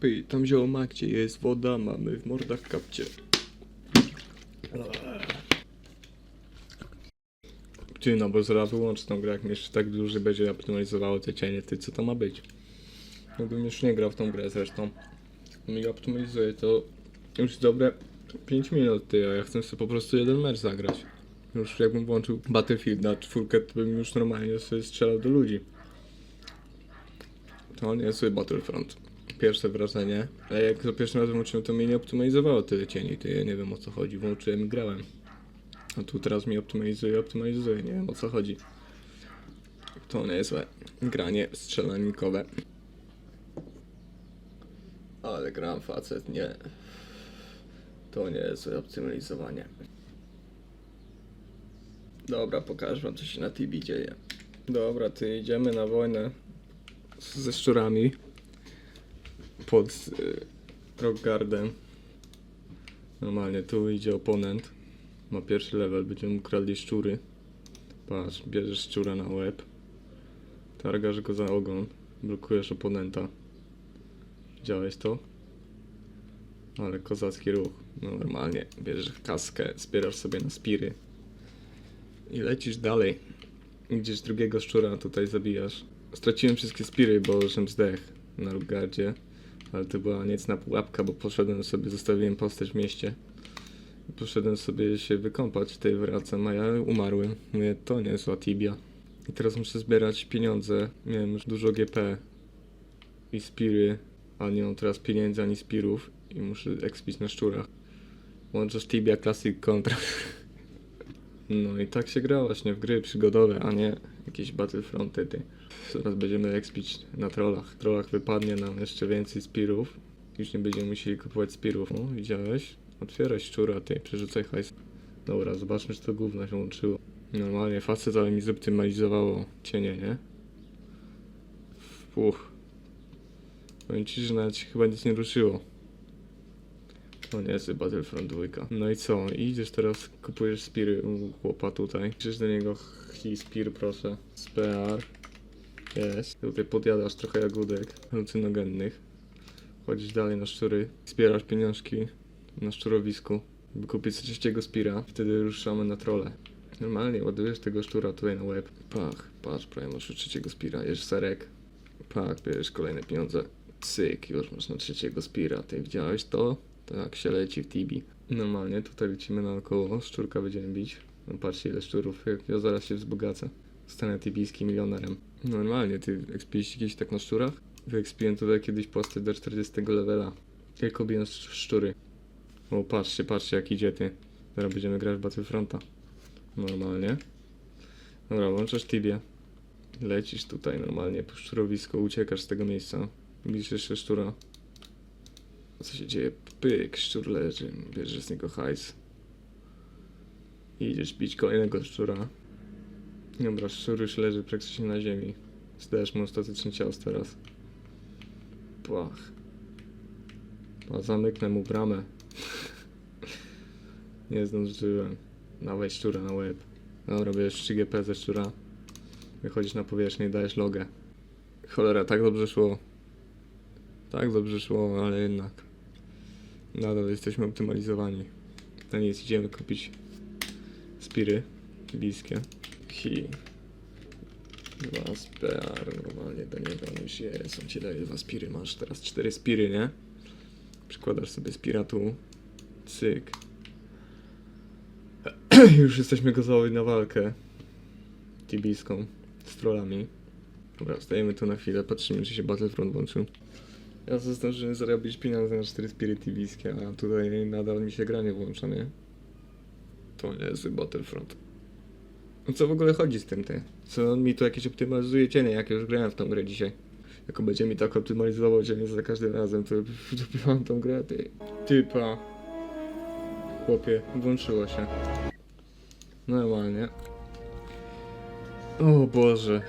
Pyj, tam zioma, gdzie jest woda, mamy w mordach kapcie. Ty, no bo zaraz wyłączę tą grę, jak mnie jeszcze tak duży będzie optymalizowało te cienie, ty co to ma być? Jakbym już nie grał w tą grę zresztą. Mi optymalizuje to już dobre 5 minut, ty, a ja chcę sobie po prostu jeden mecz zagrać. Już jakbym włączył Battlefield na czwórkę, to bym już normalnie sobie strzelał do ludzi. To nie jest zły Battlefront. Pierwsze wrażenie, ale jak za pierwszym razem włączyłem, to mnie nie optymalizowało tyle cieni, to ja nie wiem o co chodzi, włączyłem i grałem. A tu teraz mi optymalizuje, optymalizuje, nie wiem o co chodzi. To niezłe granie strzelanikowe. Ale gram facet, nie. To nie jest złe optymalizowanie. Dobra, pokażę wam co się na TV dzieje. Dobra, ty idziemy na wojnę ze szczurami pod y, Rock Garden. Normalnie tu idzie oponent. Ma pierwszy level, będziemy ukradli szczury. Patrz, bierzesz szczura na łeb. Targasz go za ogon. Blokujesz oponenta. Widziałeś to? Ale kozacki ruch. No normalnie. Bierzesz kaskę, zbierasz sobie na spiry. I lecisz dalej. Gdzieś drugiego szczura tutaj zabijasz. Straciłem wszystkie spiry, bo żem zdech na Rugardzie. Ale to była niecna pułapka, bo poszedłem sobie, zostawiłem postać w mieście. Poszedłem sobie się wykąpać, tutaj wracam, a ja umarłem. Mówię, to nie jest Tibia. I teraz muszę zbierać pieniądze. Miałem już dużo GP i spiry, a nie mam teraz pieniędzy ani spirów. I muszę ekspić na szczurach. Łączysz Tibia Classic kontra. No i tak się gra właśnie w gry przygodowe, a nie jakieś Battlefronty. Ty. Teraz będziemy ekspić na trollach. Trollach wypadnie nam jeszcze więcej spirów. Już nie będziemy musieli kupować spirów. O, widziałeś? Otwieraj szczura, ty, przerzucaj hajs. Dobra, zobaczmy, czy to gówno się łączyło. Normalnie facet, ale mi zoptymalizowało cienie, nie? Uch. Powiem ci, że nawet chyba nic nie ruszyło. To nie jest Battlefront 2. No i co? Idziesz teraz, kupujesz spiry u chłopa tutaj. Idziesz do niego, hi spir proszę. Spear. Jest. Tutaj podjadasz trochę jagódek halucynogennych. Chodzisz dalej na szczury. Zbierasz pieniążki na szczurowisku. By kupić trzeciego spira. Wtedy ruszamy na trole. Normalnie ładujesz tego szczura tutaj na łeb. Pach, patrz, prawie masz trzeciego spira. Jesz serek. Pach, bierzesz kolejne pieniądze. Cyk, już masz na trzeciego spira. Ty widziałeś to? Tak się leci w Tibi. Normalnie tutaj lecimy naokoło. Szczurka będziemy bić. No patrzcie ile szczurów. Jak ja zaraz się wzbogacę. Zostanę tibijskim milionerem. Normalnie, ty ekspiłeś kiedyś tak na szczurach? Wyekspiłem tutaj kiedyś postać do 40 levela. Tylko bijąc sz- szczury. O, patrzcie, patrzcie jak idzie ty. Teraz będziemy grać w Battlefronta. Normalnie. Dobra, włączasz Tibię. Lecisz tutaj normalnie po szczurowisko, uciekasz z tego miejsca. Widzisz jeszcze szczura. Co się dzieje? Pyk, szczur leży. Bierzesz z niego hajs. I idziesz bić kolejnego szczura. Dobra, szczur już leży praktycznie na ziemi. Zdajesz mu ostateczny cios teraz. Pach. A zamyknę mu bramę. Nie zdążyłem. Dawaj szczura na łeb. Dobra, bierzesz 3 GP ze szczura. Wychodzisz na powierzchnię i dajesz logę. Cholera, tak dobrze szło. Tak dobrze szło, ale jednak. Nadal jesteśmy optymalizowani. Na nic idziemy kupić spiry tybijskie. Hi. Dwa spear, normalnie do niego on już jest. On ci daje dwa spiry, masz teraz cztery spiry, nie? Przykładasz sobie spira tu. Cyk. już jesteśmy gotowi na walkę. Tibijską. Z trollami. Dobra, stajemy tu na chwilę, patrzymy czy się Battlefront włączył. Ja zdążyłem zarobić pieniądze na 4 spiry tibijskie, a tutaj nadal mi się granie włącza, nie? To nie jest Battlefront. O co w ogóle chodzi z tym ty? Co on mi tu jakieś optymalizuje cienie, jak już grałem w tą grę dzisiaj. Jako będzie mi tak optymalizował cienie za każdym razem, to wdupiłam tą grę, ty. Typa. Chłopie, włączyło się. Normalnie. O Boże.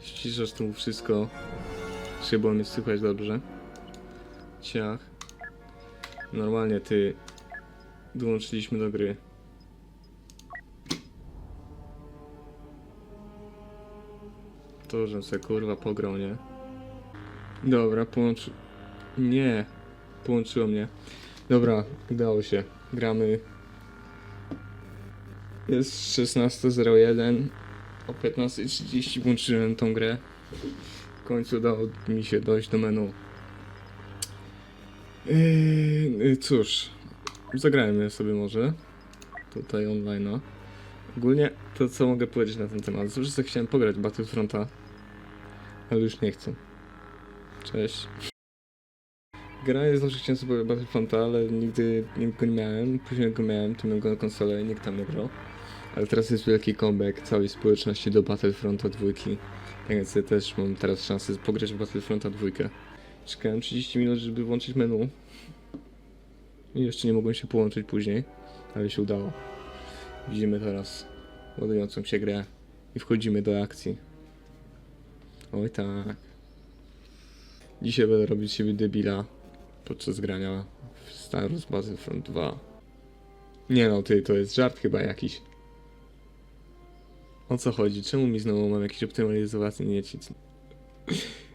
Ściszasz tu wszystko. Szybą mnie słychać dobrze. Ciach. Normalnie ty. Dołączyliśmy do gry. To, że se kurwa pograł, nie? Dobra, połączy... Nie. Połączyło mnie. Dobra, udało się. Gramy. Jest 16.01. O 15.30 włączyłem tą grę. Końcu udało mi się dojść do menu. Yy, cóż, zagrajmy sobie może. Tutaj online'a. Ogólnie to co mogę powiedzieć na ten temat? Zawsze chciałem pograć Battlefronta, ale już nie chcę. Cześć. Gra jest zawsze chciałem sobie Battlefronta, ale nigdy, nigdy go nie miałem. Później go miałem, to miałem go na konsolę i nikt tam nie grał. Ale teraz jest wielki comeback całej społeczności do Battlefronta dwójki. Więc ja też mam teraz szansę pograć w Battlefronta dwójkę. Czekałem 30 minut, żeby włączyć menu. I jeszcze nie mogłem się połączyć później, ale się udało. Widzimy teraz ładującą się grę i wchodzimy do akcji. Oj tak. Dzisiaj będę robić siebie debila podczas grania w Star Wars Battlefront 2. Nie no, ty, to jest żart chyba jakiś. O co chodzi? Czemu mi znowu mam jakiś optymalizowacji niecic?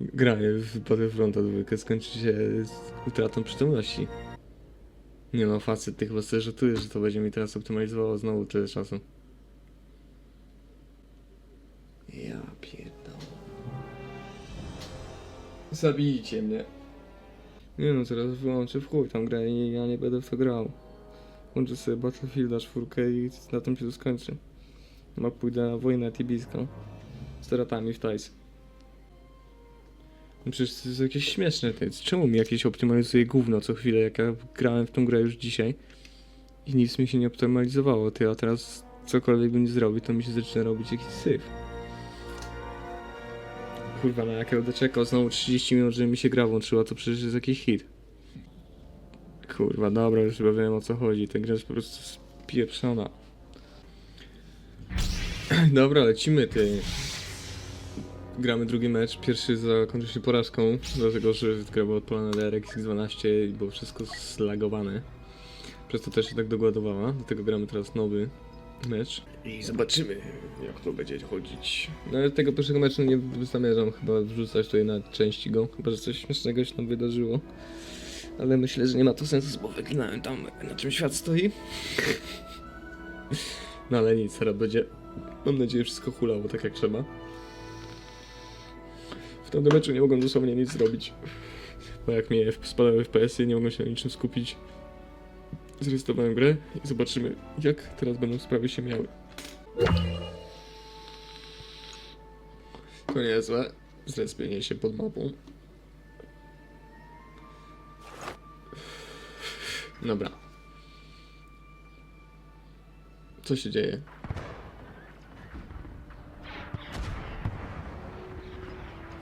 Granie w Battlefronta 2 skończy się z utratą przytomności. Nie no, facet tych was żartuje, że to będzie mi teraz optymalizowało znowu tyle czasu. Ja pierdolę. Zabijcie mnie. Nie no, teraz wyłączę w chuj tam grę i ja nie będę w to grał. Włączę sobie Battlefielda 4 i na tym się to skończy. Chyba pójdę na wojnę tibijską. Z teratami w Tajs. No Przecież to jest jakieś śmieszne. To jest. Czemu mi jakieś optymalizuje gówno co chwilę, jak ja grałem w tą grę już dzisiaj i nic mi się nie optymalizowało, ty, a teraz cokolwiek bym nie zrobił, to mi się zaczyna robić jakiś syf. Kurwa, na jak ja będę czekał znowu 30 minut, żeby mi się gra włączyła, to przecież jest jakiś hit. Kurwa, dobra, już chyba wiem o co chodzi, ta gra jest po prostu spieprzona. Dobra, lecimy, ty. Gramy drugi mecz, pierwszy zakończył się porażką, dlatego że gra była odpalona DRX 12 i było wszystko zlagowane. Przez to też się tak dogładowała, dlatego gramy teraz nowy mecz. I zobaczymy, jak to będzie chodzić. No ale tego pierwszego meczu nie zamierzam chyba wrzucać tutaj na części go, chyba że coś śmiesznego się tam wydarzyło. Ale myślę, że nie ma to sensu, bo wyklinałem tam na czym świat stoi. No ale nic, teraz będzie, mam nadzieję, wszystko hulało tak jak trzeba. W tamtym meczu nie mogłem dosłownie nic zrobić. Bo jak mnie spadały FPS-y, nie mogłem się na niczym skupić. Zrestowałem grę i zobaczymy, jak teraz będą sprawy się miały. To niezłe. Zrespienie się pod mapą. Dobra. Co się dzieje?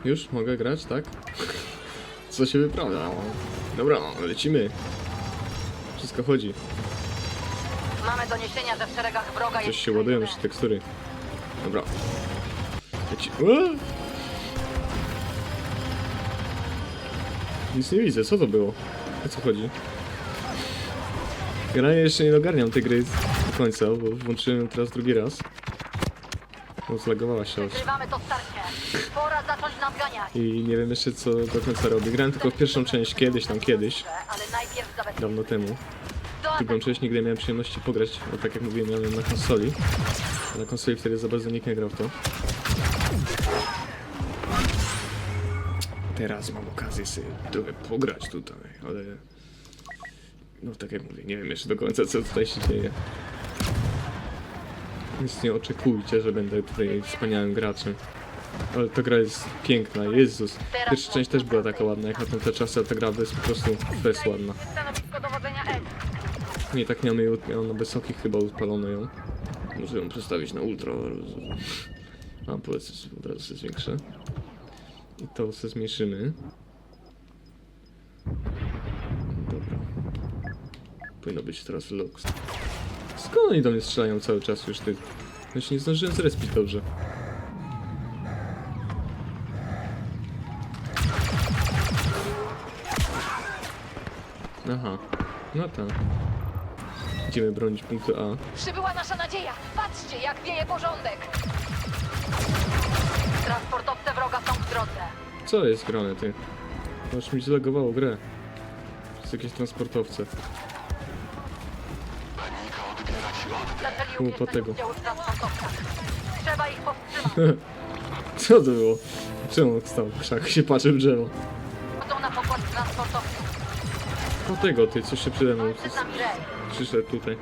Już mogę grać, tak? Co się wyprawia? Dobra, lecimy. Wszystko chodzi. Mamy doniesienia, że w szeregach wroga Coś jest się ładują jeszcze tekstury. Dobra. Leci... Nic nie widzę, co to było? O co chodzi? Generalnie jeszcze nie ogarniam tej gry do końca, bo włączyłem teraz drugi raz. Bo zlagowała się aż. Zrywamy to starcie. Pora zacząć. I nie wiem jeszcze co do końca robię. Grałem tylko w pierwszą część kiedyś tam kiedyś, Ale najpierw dawno temu. Drugą część nigdy nie miałem przyjemności pograć, bo tak jak mówiłem, miałem na konsoli. A na konsoli wtedy za bardzo nikt nie grał w to. Teraz mam okazję sobie trochę pograć tutaj, ale... No tak jak mówię, nie wiem jeszcze do końca co tutaj się dzieje. Więc nie oczekujcie, że będę tutaj wspaniałym graczem. Ale ta gra jest piękna, Jezus. Pierwsza część też była taka ładna, jak na tamte czasy, a ta gra jest po prostu bez ładna. Nie, tak miałem, miałem na wysokich chyba odpalone ją. Muszę ją przestawić na ultra. A, powiedzmy, od razu sobie zwiększę. I to sobie zmniejszymy. Dobra. Powinno być teraz lux. Skąd oni do mnie strzelają cały czas już ty? Ja się nie zdążyłem zrespić dobrze. Aha. No tak. Idziemy bronić punktu A. Przybyła nasza nadzieja. Patrzcie, jak wieje porządek. Transportowce wroga są w drodze. Co jest grane ty? Aż mi zlegowało grę. To jest jakieś transportowce. Zaczęli U, po tego. Trzeba ich powstrzymać. Co to było? Czemu on stał w krzak się patrzy w drzewo? Chodzą na pokład transportowców. Po tego ty, coś się przede mną Przed nami Ray. przyszedł tutaj.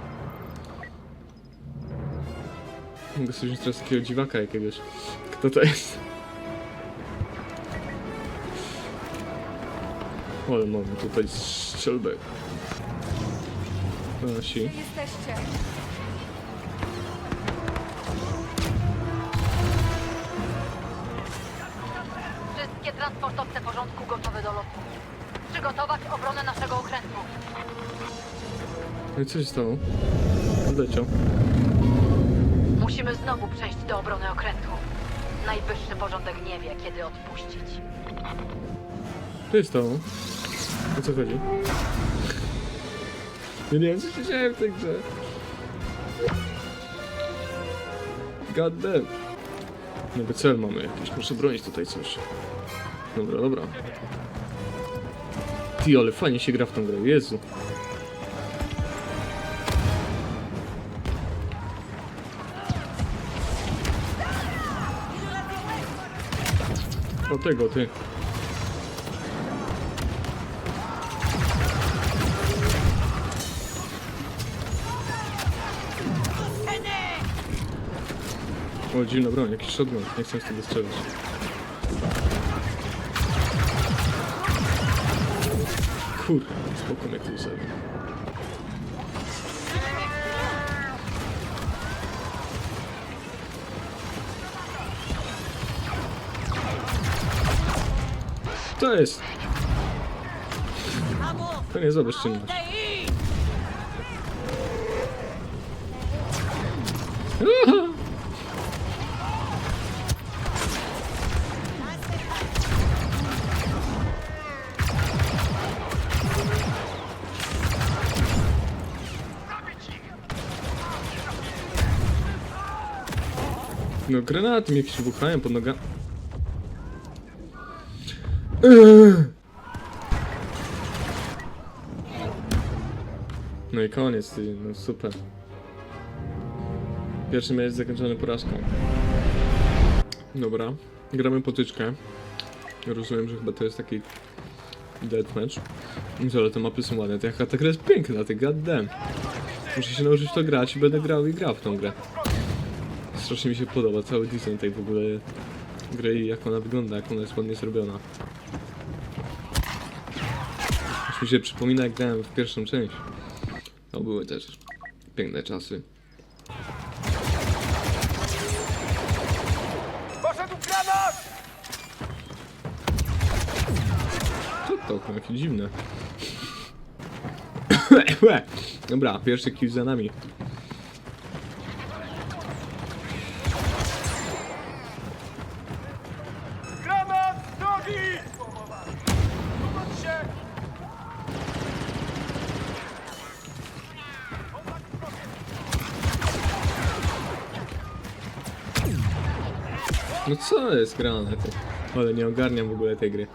Mogę sobie wziąć teraz takiego dziwaka jakiegoś. Kto to jest? Ale mamy tutaj strzelbę. Nasi. Gdzie jesteście? Wszystkie transportowce porządku gotowe do lotu. Przygotować obronę naszego okrętu. No i co się stało? Odleciał. Musimy znowu przejść do obrony okrętu. Najwyższy porządek nie wie, kiedy odpuścić. Co się stało? O co chodzi? Ja nie wiem co się dzieje w tej grze. God damn. Nowy cel mamy jakiś, muszę bronić tutaj coś. Dobra, dobra. Ty, ale fajnie się gra w tą grę, Jezu. O tego, ty. O, dziwna broń, jakiś shotgun. Nie chcę z tego strzelać. Kur, spoko tu sobie. To jest! To nie za bezczynność. Aha! No granaty mi jakieś wybuchają pod nogami. No i koniec, ty, no super. Pierwszy mecz zakończony porażką. Dobra, gramy potyczkę. Rozumiem, że chyba to jest taki deathmatch. Ale te mapy są ładne, ta gra jest piękna, ty goddamn. Muszę się nauczyć to grać i będę grał i grał w tą grę. Strasznie mi się podoba cały design tej w ogóle gry i jak ona wygląda, jak ona jest ładnie zrobiona. Już mi się przypomina jak grałem w pierwszą część. To były też piękne czasy. Poszedł granat! Co to? To Jakie dziwne. Dobra, pierwszy kill za nami. Granat z drogi! Zobacz się! Co jest grane ty? Ale nie ogarniam w ogóle tej gry.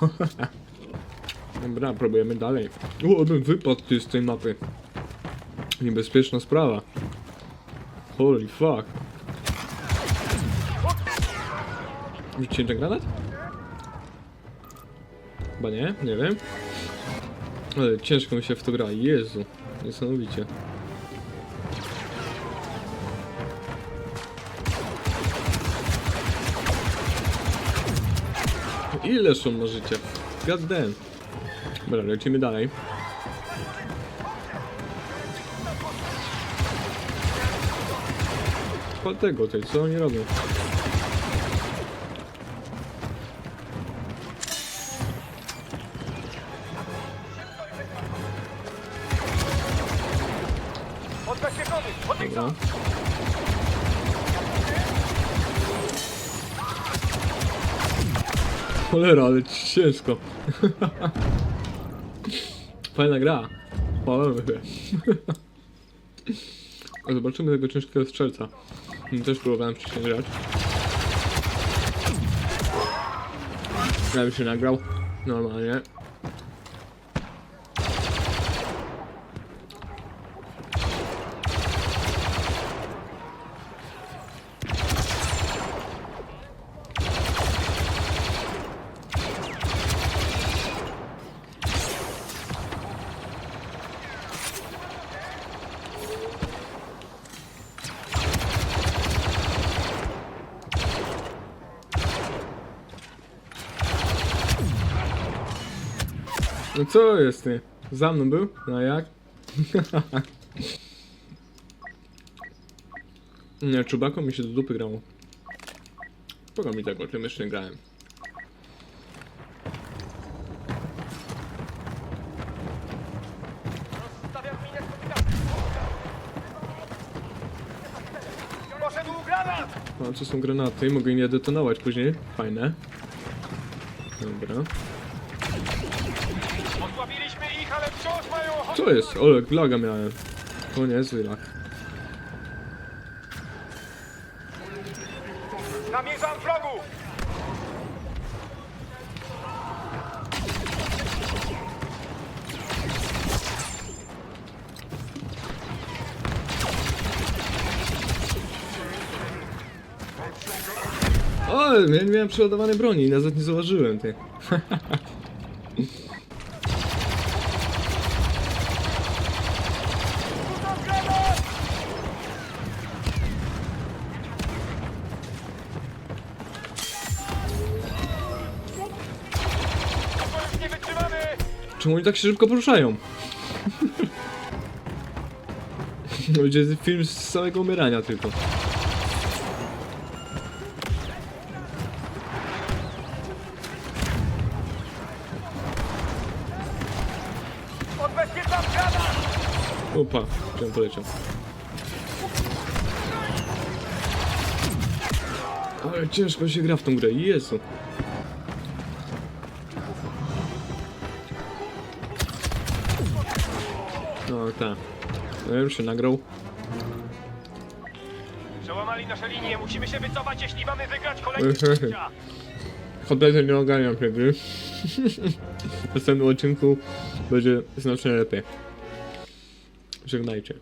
Dobra, próbujemy dalej. O, ten wypad ty z tej mapy. Niebezpieczna sprawa. Holy fuck. Rzucicie ten granat? Chyba nie, nie wiem. Ale ciężko mi się w to gra, Jezu. Niesamowicie. Ileż on ma życia? God damn. Dobra, lecimy dalej. Tego tej, co oni robią? Cholera, ale ciężko. Fajna gra. Się. Zobaczymy tego ciężkiego strzelca. Też próbowałem wcześniej grać. Ja bym się nagrał. Normalnie. No co jest ty? Za mną był? No jak? Nie, czubaką mi się do dupy grało. Pogo mi tak o tym jeszcze nie grałem. Granat! A co są granaty? Mogę je detonować później. Fajne. Dobra. Osłabiliśmy ich, ale wciąż mają ochotę. Co jest? Olek, laga miałem. To niezły lag. Namierzam wrogów! O, miałem przeładowanej broni, nawet nie zauważyłem ty. Czemu oni tak się szybko poruszają? Będzie film z samego umierania tylko. Odbezpieczam granat! Opa, chciałem poleciał. Ale ciężko się gra w tą grę, Jezu. Tak. No ja już się nagrał. Przełamali nasze linie, musimy się wycofać, jeśli mamy wygrać kolejne życia. Kompletnie nie ogarniam tej gry. W następnym odcinku będzie znacznie lepiej. Żegnajcie.